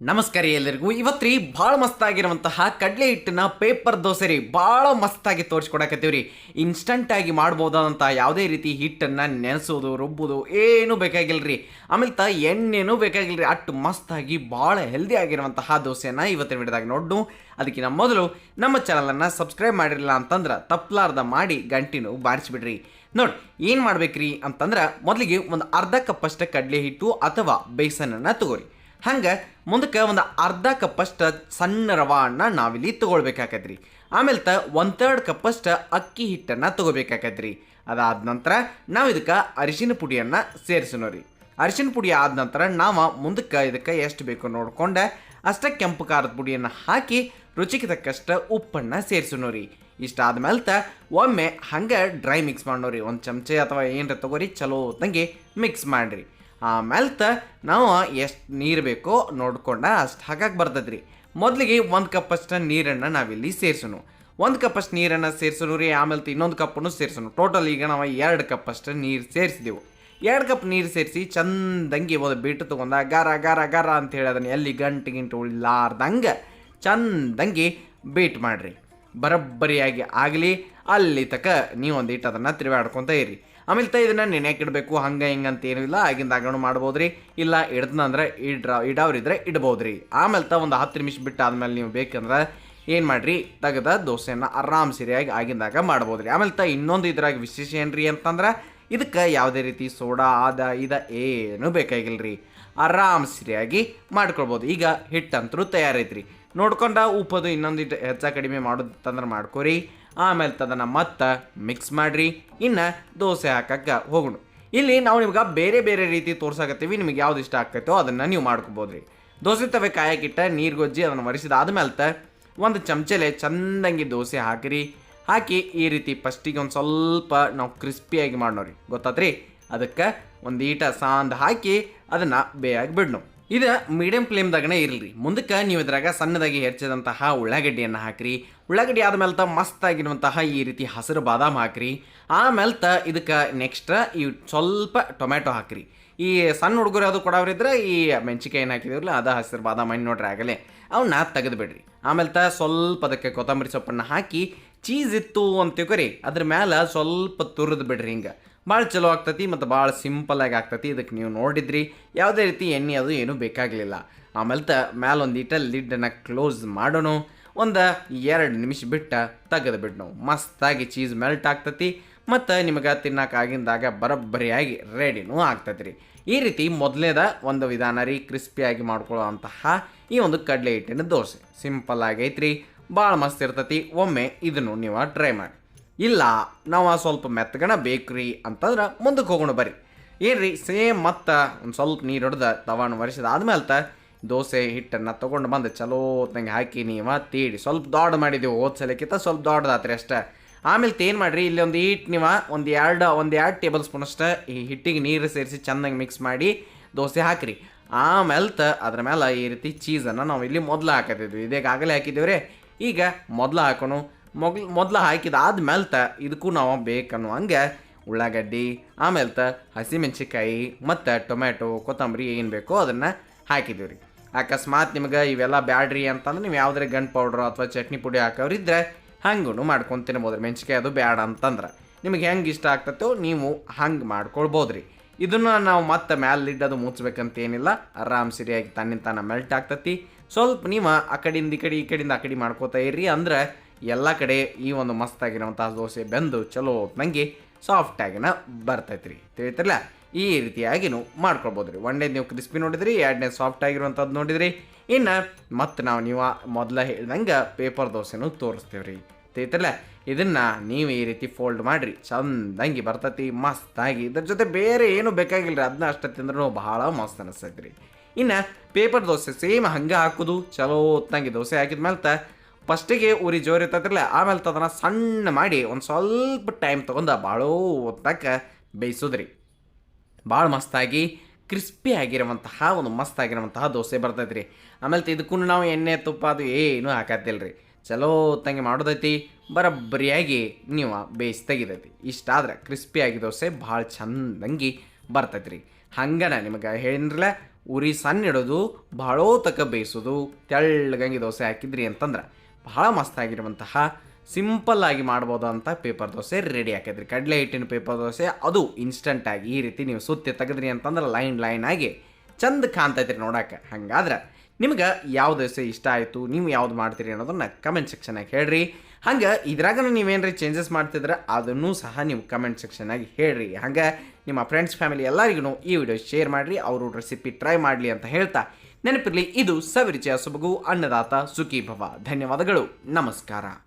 ನಮಸ್ಕಾರ ಎಲ್ಲರಿಗೂ. ಇವತ್ತು ರೀ ಭಾಳ ಮಸ್ತಾಗಿರುವಂತಹ ಕಡಲೆ ಹಿಟ್ಟನ್ನ ಪೇಪರ್ ದೋಸೆ ರೀ. ಭಾಳ ಮಸ್ತಾಗಿ ತೋರಿಸ್ಕೊಡಕತ್ತೀವಿ ರೀ ಇನ್ಸ್ಟಂಟಾಗಿ ಮಾಡ್ಬೋದಾದಂಥ ಯಾವುದೇ ರೀತಿ ಹಿಟ್ಟನ್ನು ನೆನೆಸೋದು, ರುಬ್ಬೋದು ಏನೂ ಬೇಕಾಗಿಲ್ಲ ರೀ ಆಮೇಲೆ ತ ಎಣ್ಣೆನೂ ಬೇಕಾಗಿಲ್ಲ ರೀ ಅಷ್ಟು ಮಸ್ತಾಗಿ ಭಾಳ ಹೆಲ್ದಿ ಆಗಿರುವಂತಹ ದೋಸೆನ ಇವತ್ತಿನ ವಿಡಿಯೋದಾಗ ನೋಡು ಅದಕ್ಕಿಂತ ಮೊದಲು ನಮ್ಮ ಚಾನಲನ್ನು ಸಬ್ಸ್ಕ್ರೈಬ್ ಮಾಡಿರಲಿಲ್ಲ ಅಂತಂದ್ರೆ ತಪ್ಪಲಾರ್ದ ಮಾಡಿ ಗಂಟಿನೂ ಬಾರಿಸಿಬಿಡ್ರಿ. ನೋಡಿ, ಏನು ಮಾಡ್ಬೇಕ್ರಿ ಅಂತಂದ್ರೆ ಮೊದಲಿಗೆ ಒಂದು ಅರ್ಧ ಕಪ್ಪಷ್ಟು ಕಡಲೆ ಹಿಟ್ಟು ಅಥವಾ ಬೇಸನನ್ನು ತಗೋರಿ. ಹಂಗೆ ಮುಂದಕ್ಕೆ ಒಂದು ಅರ್ಧ ಕಪ್ಪಷ್ಟು ಸಣ್ಣ ರವಾನ ನಾವಿಲ್ಲಿ ತೊಗೊಳ್ಬೇಕಾಕತ್ರಿ. ಆಮೇಲೆ ತ ಒನ್ ತರ್ಡ್ ಕಪ್ಪಷ್ಟು ಅಕ್ಕಿ ಹಿಟ್ಟನ್ನು ತೊಗೋಬೇಕಾಕತ್ರಿ. ಅದಾದ ನಂತರ ನಾವು ಇದಕ್ಕೆ ಅರಿಶಿನ ಪುಡಿಯನ್ನು ಸೇರಿಸೋಣ ರೀ ಅರಿಶಿನ ಪುಡಿ ಆದ ನಂತರ ನಾವು ಮುಂದಕ್ಕೆ ಇದಕ್ಕೆ ಎಷ್ಟು ಬೇಕು ನೋಡಿಕೊಂಡೆ ಅಷ್ಟೇ ಕೆಂಪು ಖಾರದ ಪುಡಿಯನ್ನು ಹಾಕಿ ರುಚಿಗೆ ತಕ್ಕಷ್ಟು ಉಪ್ಪನ್ನು ಸೇರಿಸೋಣ ರೀ ಇಷ್ಟ ಆದಮೇಲೆ ತ ಒಮ್ಮೆ ಹಂಗೆ ಡ್ರೈ ಮಿಕ್ಸ್ ಮಾಡೋರಿ ಒಂದು ಚಮಚೆ ಅಥವಾ ಏನರ ತಗೋರಿ ಚಲೋ ತಂಗಿ ಮಿಕ್ಸ್ ಮಾಡಿರಿ. ಆಮೇಲೆ ನಾವು ಎಷ್ಟು ನೀರು ಬೇಕೋ ನೋಡ್ಕೊಂಡ ಅಷ್ಟು ಹಾಕಕ್ಕೆ ಬರ್ತದ್ರಿ. ಮೊದಲಿಗೆ ಒಂದು ಕಪ್ಪಷ್ಟು ನೀರನ್ನು ನಾವಿಲ್ಲಿ ಸೇರಿಸೋಣ. ಒಂದು ಕಪ್ಪಷ್ಟು ನೀರನ್ನು ಸೇರಿಸೋಣ ರೀ ಆಮೇಲೆ ಇನ್ನೊಂದು ಕಪ್ಪನ್ನು ಸೇರಿಸೋಣ. ಟೋಟಲ್ ಈಗ ನಾವು ಎರಡು ಕಪ್ಪಷ್ಟು ನೀರು ಸೇರಿಸಿದೆವು. ಎರಡು ಕಪ್ ನೀರು ಸೇರಿಸಿ ಚಂದಂಗೆ ಒಂದು ಬಿಟ್ಟು ತೊಗೊಂಡ ಗಾರ ಗಾರ ಗಾರ ಅಂತ ಹೇಳಿ ಅದನ್ನು ಎಲ್ಲಿ ಗಂಟು ಗಿಂಟು ಉಳಿಲಾರ್ದಂಗೆ ಚಂದಂಗೆ ಬೀಟ್ ಮಾಡಿರಿ. ಬರಬ್ಬರಿಯಾಗಿ ಆಗಲಿ, ಅಲ್ಲಿ ತಕ ನೀವು ಒಂದು ಇಟ್ಟು ಅದನ್ನು ತಿರುಗಾಡ್ಕೊತ ಇರಿ. ಆಮೇಲೆ ತ ಇದನ್ನು ನೆನೆಯಕ್ಕೆ ಇಡಬೇಕು. ಹಂಗೆ ಹಿಂಗೆ ಅಂತ ಏನೂ ಇಲ್ಲ. ಆಗಿಂದ ಆಗಣ ಮಾಡ್ಬೋದು ರೀ ಇಲ್ಲ ಇಡ್ದನಂದ್ರೆ ಇಡ್ರ, ಇಡವ್ರಿದ್ರೆ ಇಡ್ಬೋದು ರೀ ಆಮೇಲೆ ತ ಒಂದು ಹತ್ತು ನಿಮಿಷ ಬಿಟ್ಟು ಆದ್ಮೇಲೆ ನೀವು ಬೇಕಂದ್ರೆ ಏನು ಮಾಡಿರಿ? ತೆಗೆದ ದೋಸೆಯನ್ನು ಆರಾಮ್ ಸರಿಯಾಗಿ ಆಗಿಂದಾಗ ಮಾಡ್ಬೋದು ರೀ ಆಮೇಲೆ ತ ಇನ್ನೊಂದು ಇದ್ರಾಗ ವಿಶೇಷ ಏನ್ರಿ ಅಂತಂದ್ರೆ ಇದಕ್ಕೆ ಯಾವುದೇ ರೀತಿ ಸೋಡಾ, ಆದ, ಇದ ಏನೂ ಬೇಕಾಗಿಲ್ಲ ರೀ ಆರಾಮ್ ಸರಿಯಾಗಿ ಮಾಡ್ಕೊಳ್ಬೋದು. ಈಗ ಹಿಟ್ಟಂತರೂ ತಯಾರೈತ್ರಿ. ನೋಡ್ಕೊಂಡ ಉಪ್ಪದು ಇನ್ನೊಂದು ಹೆಚ್ಚ ಕಡಿಮೆ ಮಾಡೋದಂದ್ರೆ ಮಾಡ್ಕೊರಿ. ಆಮೇಲೆ ತದನ ಮತ್ತೆ ಮಿಕ್ಸ್ ಮಾಡಿರಿ, ಇನ್ನು ದೋಸೆ ಹಾಕಕ್ಕೆ ಹೋಗೋಣ. ಇಲ್ಲಿ ನಾವು ನಿಮ್ಗೆ ಬೇರೆ ಬೇರೆ ರೀತಿ ತೋರ್ಸಾಕತ್ತೀವಿ, ನಿಮಗೆ ಯಾವ್ದು ಇಷ್ಟ ಆಗ್ತೈತೋ ಅದನ್ನು ನೀವು ಮಾಡ್ಕೋಬೋದ್ರಿ. ದೋಸೆ ತವೆ ಕಾಯಕ್ಕಿಟ್ಟ ನೀರು ಗೊಜ್ಜಿ ಅದನ್ನು ಒರೆಸಿದ ಆದ್ಮೇಲೆ ತ ಒಂದು ಚಮಚಲೆ ಚಂದಂಗಿ ದೋಸೆ ಹಾಕಿರಿ. ಹಾಕಿ ಈ ರೀತಿ ಫಸ್ಟಿಗೆ ಒಂದು ಸ್ವಲ್ಪ ನಾವು ಕ್ರಿಸ್ಪಿಯಾಗಿ ಮಾಡೋರಿ ಗೊತ್ತಾತ್ರಿ? ಅದಕ್ಕೆ ಒಂದು ಈಟ ಸಾಂದ್ ಹಾಕಿ ಅದನ್ನು ಬೇಯಾಗಿ ಬಿಡ್ನು ಇದು ಮೀಡಿಯಂ ಫ್ಲೇಮ್ದಾಗನೇ ಇರಲಿ. ಮುಂದಕ್ಕೆ ನೀವು ಇದ್ರಾಗ ಸಣ್ಣದಾಗಿ ಹೆಚ್ಚಿದಂತಹ ಉಳ್ಳಾಗಡ್ಡಿಯನ್ನು ಹಾಕ್ರಿ. ಉಳ್ಳಾಗಡ್ಡಿ ಆದಮೇಲೆ ತ ಮಸ್ತಾಗಿರುವಂತಹ ಈ ರೀತಿ ಹಸಿರು ಬಾದಾಮ್ ಹಾಕ್ರಿ. ಆಮೇಲೆ ತ ಇದಕ್ಕೆ ನೆಕ್ಸ್ಟ್ ಈ ಸ್ವಲ್ಪ ಟೊಮ್ಯಾಟೊ ಹಾಕ್ರಿ. ಈ ಸಣ್ಣ ಹುಡುಗರು ಅದು ಕೊಡೋರಿದ್ರೆ ಈ ಮೆಣಸಿಕಾಯಿ ಏನು ಹಾಕಿದಿರಲ್ಲ ಅದು ಹಸಿರು ಬಾದಾಮ್ ಹಣ್ಣು ನೋಡ್ರಿ ಆಗಲೇ. ಅವನ್ನ ತೆಗೆದು ಬಿಡ್ರಿ. ಆಮೇಲೆ ತ ಸ್ವಲ್ಪ ಅದಕ್ಕೆ ಕೊತ್ತಂಬರಿ ಸೊಪ್ಪನ್ನು ಹಾಕಿ ಚೀಸ್ ಇತ್ತು ಅಂತ ತಿಳ್ಕೊರಿ ಅದ್ರ ಮೇಲೆ ಸ್ವಲ್ಪ ತುರಿದು ಬಿಡ್ರಿ ಹಿಂಗೆ. ಭಾಳ ಚಲೋ ಆಗ್ತತಿ ಮತ್ತು ಭಾಳ ಸಿಂಪಲ್ಲಾಗಿ ಆಗ್ತತಿ. ಇದಕ್ಕೆ ನೀವು ನೋಡಿದ್ರಿ. ಯಾವುದೇ ರೀತಿ ಎಣ್ಣೆ ಅದು ಏನೂ ಬೇಕಾಗಲಿಲ್ಲ. ಆಮೇಲೆ ತ ಮ್ಯಾಲೊಂದು ಒಂದು ಇಟ್ಟ ಲಿಡ್ಡನ್ನು ಕ್ಲೋಸ್ ಮಾಡೋಣ. ಒಂದು ಎರಡು ನಿಮಿಷ ಬಿಟ್ಟು ತೆಗೆದು ಬಿಡೋಣ ಮಸ್ತಾಗಿ ಚೀಸ್ ಮೆಲ್ಟ್ ಆಗ್ತತಿ. ಮತ್ತು ನಿಮಗೆ ತಿನ್ನೋಕ್ಕಾಗಿಂದಾಗ ಬರೋಬ್ಬರಿಯಾಗಿ ರೆಡಿನೂ ಆಗ್ತೈತಿ ರೀ ಈ ರೀತಿ ಮೊದಲೇದ ಒಂದು ವಿಧಾನ ರೀ ಕ್ರಿಸ್ಪಿಯಾಗಿ ಮಾಡ್ಕೊಳ್ಳೋವಂತಹ ಈ ಒಂದು ಕಡಲೆ ಹಿಟ್ಟಿನ ದೋಸೆ. ಸಿಂಪಲ್ ಆಗೈತ್ರಿ ಭಾಳ ಮಸ್ತ್ ಇರ್ತತಿ. ಒಮ್ಮೆ ಇದನ್ನು ನೀವು ಟ್ರೈ ಮಾಡಿ. ಇಲ್ಲ, ನಾವು ಸ್ವಲ್ಪ ಮೆತ್ತಗಣ ರೀ ಅಂತಂದ್ರೆ ಮುಂದಕ್ಕೆ ಹೋಗೋಣ ಬರ್ರಿ. ಏನ್ರಿ ಸೇಮ್ ಮತ್ತೆ ಒಂದು ಸ್ವಲ್ಪ ನೀರು ಹೊಡೆದ ತವಾಣ ಒರೆಸಿದ ಆದ್ಮೇಲೆ ದೋಸೆ, ಹಿಟ್ಟನ್ನು ತೊಗೊಂಡು ಬಂದು ಚಲೋ ತಂಗೆ ಹಾಕಿ ನೀವು ತೀಡಿ ಸ್ವಲ್ಪ ದೊಡ್ಡ ಮಾಡಿದೆವು ಓದ್ಸಲಿಕ್ಕಿಂತ ಸಲಕ್ಕಿಂತ ಸ್ವಲ್ಪ ದೊಡ್ಡದಾತ್ರಿ ಅಷ್ಟೇ. ಆಮೇಲೆ ಏನು ಮಾಡಿರಿ, ಇಲ್ಲಿ ಒಂದು ಹಿಟ್ಟು ನೀವು ಒಂದು ಎರಡು ಒಂದು ಎರಡು ಟೇಬಲ್ ಸ್ಪೂನ್ ಅಷ್ಟೇ ಈ ಹಿಟ್ಟಿಗೆ ನೀರು ಸೇರಿಸಿ ಚೆನ್ನಾಗಿ ಮಿಕ್ಸ್ ಮಾಡಿ ದೋಸೆ ಹಾಕಿರಿ. ಆಮೇಲೆ ತ ಅದ್ರ ಮೇಲೆ ಈ ರೀತಿ ಚೀಸನ್ನು ನಾವು ಇಲ್ಲಿ ಮೊದಲು ಹಾಕತ್ತಿದ್ವಿ. ಇದೇಗಾಗಲೇ ಹಾಕಿದ್ದೀವಿ ಈಗ ಮೊದಲು ಹಾಕೋಣ. ಮೊಗ್ಲು, ಮೊದಲು ಹಾಕಿದಾದ ಮೇಲ್ತ ಇದಕ್ಕೂ ನಾವು ಬೇಕನ್ನೋ ಹಂಗೆ ಉಳ್ಳಾಗಡ್ಡಿ ಆಮೇಲೆ ತ ಹಸಿಮೆಣ್ಸಿಕಾಯಿ ಮತ್ತು ಟೊಮ್ಯಾಟೊ, ಕೊತ್ತಂಬರಿ ಏನು ಬೇಕೋ ಅದನ್ನು ಹಾಕಿದ್ದೀವಿ ರೀ ಅಕಸ್ಮಾತ್ ನಿಮ್ಗೆ ಇವೆಲ್ಲ ಬ್ಯಾಡ್ರಿ ಅಂತಂದ್ರೆ ನೀವು ಯಾವುದೇ ಗಂಟು ಪೌಡ್ರು ಅಥವಾ ಚಟ್ನಿ ಪುಡಿ ಹಾಕೋರಿದ್ರೆ ಹಂಗೂ ಮಾಡ್ಕೊಂಡು ತಿನ್ಬೋದು ಮೆಣ್ಸಿಕಾಯಿ ಅದು ಬ್ಯಾಡ ಅಂತಂದ್ರೆ. ನಿಮಗೆ ಹೆಂಗೆ ಇಷ್ಟ ಆಗ್ತೈತೋ ನೀವು ಹಂಗೆ ಮಾಡ್ಕೊಳ್ಬೋದು ರೀ ಇದನ್ನು ನಾವು ಮತ್ತೆ ಮ್ಯಾಲೆ ಲಿಡ್ಡದು ಮುಚ್ಚಬೇಕಂತ ಏನಿಲ್ಲ ಆರಾಮ್ ಸರಿಯಾಗಿ ತನ್ನಿಂದ ತಾನ ಮೆಲ್ಟ್ ಆಗ್ತತಿ. ಸ್ವಲ್ಪ ನೀವು ಆ ಕಡೆಯಿಂದ ಈ ಕಡೆ ಈ ಕಡೆಯಿಂದ ಆ ಕಡೆ ಮಾಡ್ಕೋತಾ ಇರ್ರಿ ಅಂದ್ರೆ ಎಲ್ಲ ಕಡೆ ಈ ಒಂದು ಮಸ್ತಾಗಿರೋಂಥ ದೋಸೆ ಬೆಂದು ಚಲೋ ನಂಗೆ ಸಾಫ್ಟಾಗಿನ ಬರ್ತೈತೆ ರೀ ತಿಳಿತಿರಲ್ಲ ಈ ರೀತಿಯಾಗಿನೂ ಮಾಡ್ಕೊಳ್ಬೋದು ರೀ ಒಂದೇ ನೀವು ಕ್ರಿಸ್ಪಿ ನೋಡಿದ್ರಿ ಎರಡನೇ ಸಾಫ್ಟ್ ಆಗಿರುವಂಥದ್ದು ನೋಡಿದ್ರಿ. ಇನ್ನು ಮತ್ತು ನಾವು ನೀವು ಮೊದಲ ಹೇಳ್ದಂಗೆ ಪೇಪರ್ ದೋಸೆನೂ ತೋರಿಸ್ತೀವಿ ರೀ ತಿಳಿತಿರಲ್ಲ ಇದನ್ನು ನೀವು ಈ ರೀತಿ ಫೋಲ್ಡ್ ಮಾಡಿರಿ, ಚಂದಂಗಿ ಬರ್ತೈತಿ, ಮಸ್ತಾಗಿ. ಇದ್ರ ಜೊತೆ ಬೇರೆ ಏನು ಬೇಕಾಗಿಲ್ಲ ರೀ ಅದನ್ನ ಅಷ್ಟೇ ತಿಂದ್ರೂ ಭಾಳ ಮಸ್ತ್ ಅನಿಸ್ತೈತೆ ರೀ ಇನ್ನು ಪೇಪರ್ ದೋಸೆ ಸೇಮ್ ಹಂಗೆ ಹಾಕೋದು, ಚಲೋ ಹೊತ್ತಂಗೆ ದೋಸೆ ಹಾಕಿದ್ಮೇಲೆ ತ ಫಸ್ಟಿಗೆ ಉರಿ ಜೋರು ಇರ್ತೈತಿರ್ಲಿ ಆಮೇಲೆ ಅದನ್ನು ಸಣ್ಣ ಮಾಡಿ ಒಂದು ಸ್ವಲ್ಪ ಟೈಮ್ ತೊಗೊಂಡು ಭಾಳ ಹೊತ್ತಾಕ ಬೇಯಿಸೋದ್ರಿ. ಭಾಳ ಮಸ್ತಾಗಿ ಕ್ರಿಸ್ಪಿ ಆಗಿರುವಂತಹ, ಒಂದು ಮಸ್ತ್ ಆಗಿರುವಂತಹ ದೋಸೆ ಬರ್ತೈತೆ ಆಮೇಲೆ ಇದಕ್ಕೂ ನಾವು ಎಣ್ಣೆ, ತುಪ್ಪ ಅದು ಏನೂ ಹಾಕತ್ತಿಲ್ಲ ರೀ ಚಲೋ ತಂಗೆ ಮಾಡೋದೈತಿ, ಬರಬ್ಬರಿಯಾಗಿ ನೀವು ಬೇಯಿಸಿ ತೆಗಿತೈತಿ. ಇಷ್ಟ ಆದ್ರೆ ಕ್ರಿಸ್ಪಿಯಾಗಿ ದೋಸೆ ಭಾಳ ಚಂದಂಗಿ ಬರ್ತೈತೆ ರೀ ಹಂಗನ ನಿಮಗೆ ಹೇಳಿದ್ರಲ್ಲ ಉರಿ ಸಣ್ಣ ಇಡೋದು ಭಾಳೋ ತಕ ಬೇಯಿಸೋದು ತೆಳ್ಳಗಂಗೆ ದೋಸೆ ಹಾಕಿದ್ರಿ ಅಂತಂದ್ರೆ ಭಾಳ ಮಸ್ತಾಗಿರುವಂತಹ ಸಿಂಪಲ್ ಆಗಿ ಮಾಡ್ಬೋದಂತ ಪೇಪರ್ ದೋಸೆ ರೆಡಿ ಹಾಕಿದ್ರಿ. ಕಡಲೆ ಹಿಟ್ಟಿನ ಪೇಪರ್ ದೋಸೆ, ಅದು ಇನ್ಸ್ಟಂಟ್ ಆಗಿ ಈ ರೀತಿ ನೀವು ಸುತ್ತಿ ತೆಗೆದ್ರಿ ಅಂತಂದ್ರೆ ಲೈನ್ ಲೈನ್ ಆಗಿ ಚಂದ ಕಾಣ್ತೈತ್ರಿ ನೋಡಕ್ಕೆ ಹಂಗಾದ್ರೆ ನಿಮ್ಗೆ ಯಾವ ದೋಸೆ ಇಷ್ಟ ಆಯಿತು, ನೀವು ಯಾವ್ದು ಮಾಡ್ತೀರಿ ಅನ್ನೋದನ್ನ ಕಮೆಂಟ್ ಸೆಕ್ಷನಾಗ ಹೇಳ್ರಿ. ಹಂಗೆ ಇದ್ರಾಗ ನೀವೇನ್ರಿ ಚೇಂಜಸ್ ಮಾಡ್ತಿದ್ರೆ ಅದನ್ನೂ ಸಹ ನೀವು ಕಮೆಂಟ್ ಸೆಕ್ಷನಾಗಿ ಹೇಳ್ರಿ. ಹಂಗೆ ನಿಮ್ಮ ಫ್ರೆಂಡ್ಸ್ ಫ್ಯಾಮಿಲಿ ಎಲ್ಲರಿಗೂ ಈ ವಿಡಿಯೋ ಶೇರ್ ಮಾಡಿರಿ, ಅವರು ರೆಸಿಪಿ ಟ್ರೈ ಮಾಡಲಿ ಅಂತ ಹೇಳ್ತಾ ನೆನಪಿರಲಿ ಇದು ಸವಿರಿಚಯ ಸೊಬಗು ಅನ್ನದಾತ ಸುಖಿ ಭವ ಧನ್ಯವಾದಗಳು. ನಮಸ್ಕಾರ.